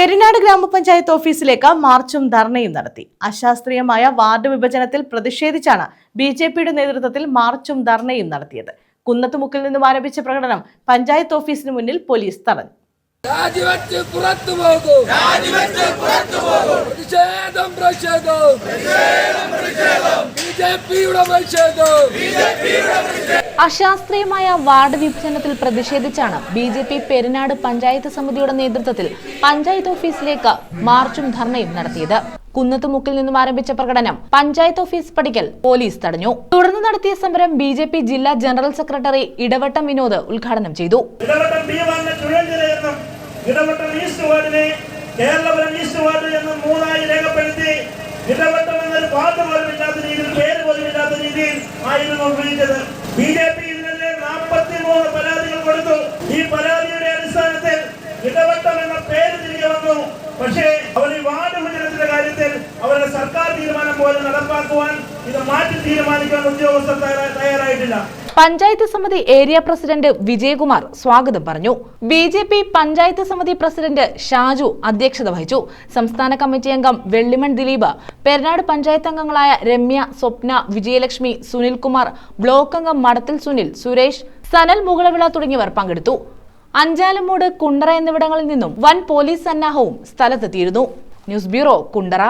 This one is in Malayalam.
പെരിനാട് ഗ്രാമപഞ്ചായത്ത് ഓഫീസിലേക്ക് മാർച്ചും ധർണയും നടത്തി. അശാസ്ത്രീയമായ വാർഡ് വിഭജനത്തിൽ പ്രതിഷേധിച്ചാണ് ബി ജെ പിയുടെ നേതൃത്വത്തിൽ മാർച്ചും ധർണയും നടത്തിയത്. കുന്നത്തുമുക്കിൽ നിന്നും ആരംഭിച്ച പ്രകടനം പഞ്ചായത്ത് ഓഫീസിന് മുന്നിൽ പോലീസ് തടഞ്ഞു. രാജിവെച്ച് പുറത്തു പോകും. പ്രതിഷേധം പ്രതിഷേധം. ബി ജെ പിയുടെ പ്രതിഷേധം. അശാസ്ത്രീയമായ വാർഡ് വിഭജനത്തിൽ പ്രതിഷേധിച്ചാണ് B J P Perinad panchayat സമിതിയുടെ നേതൃത്വത്തിൽ പഞ്ചായത്ത് ഓഫീസിലേക്ക് മാർച്ചും ധർണയും നടത്തിയത്. കുന്നത്തുമുക്കിൽ നിന്നും ആരംഭിച്ച പ്രകടനം പഞ്ചായത്ത് ഓഫീസ് പടിക്കൽ പോലീസ് തടഞ്ഞു. തുടർന്ന് നടത്തിയ സമരം ബി ജെ പി ജില്ലാ ജനറൽ സെക്രട്ടറി ഇടവട്ടം വിനോദ് ഉദ്ഘാടനം ചെയ്തു. കേരളപുരം ഈസ്റ്റ് വാർഡ് എന്നും മൂന്നായി രേഖപ്പെടുത്തി ഇടവട്ടം എന്നൊരു പോലും ഇല്ലാത്ത രീതിയിൽ പേര് പോലും ഇല്ലാത്ത രീതിയിൽ ആയിരുന്നു ഉപയോഗിച്ചത് ബി ജെ പി ഇതിനെതിരെ നാൽപ്പത്തി പരാതികൾ കൊടുത്തു. ഈ പരാതിയുടെ അടിസ്ഥാനത്തിൽ ഇടവട്ടം എന്ന പേര് തിരികെ വന്നു. പക്ഷേ അവർ ഈ വാർഡ് വിഭജനത്തിന്റെ കാര്യത്തിൽ അവരുടെ സർക്കാർ തീരുമാനം പോലെ നടപ്പാക്കുവാൻ ഇത് മാറ്റി തീരുമാനിക്കാൻ ഉദ്യോഗസ്ഥർ തയ്യാറായിട്ടില്ല. പഞ്ചായത്ത് സമിതി ഏരിയ പ്രസിഡന്റ് വിജയകുമാർ സ്വാഗതം പറഞ്ഞു. ബി ജെ പി പഞ്ചായത്ത് സമിതി പ്രസിഡന്റ് ഷാജു അധ്യക്ഷത വഹിച്ചു. സംസ്ഥാന കമ്മിറ്റി അംഗം വെള്ളിമൺ ദിലീപ് പെരുന്നാട് പഞ്ചായത്ത് അംഗങ്ങളായ രമ്യ സ്വപ്ന വിജയലക്ഷ്മി സുനിൽകുമാർ ബ്ലോക്ക് അംഗം മടത്തിൽ സുനിൽ സുരേഷ് സനൽ മുകളവിള തുടങ്ങിയവർ പങ്കെടുത്തു. അഞ്ചാലമൂട് കുണ്ടറ എന്നിവിടങ്ങളിൽ നിന്നും വൻ പോലീസ് സന്നാഹവും സ്ഥലത്തെത്തിയിരുന്നു. News bureau Kundara.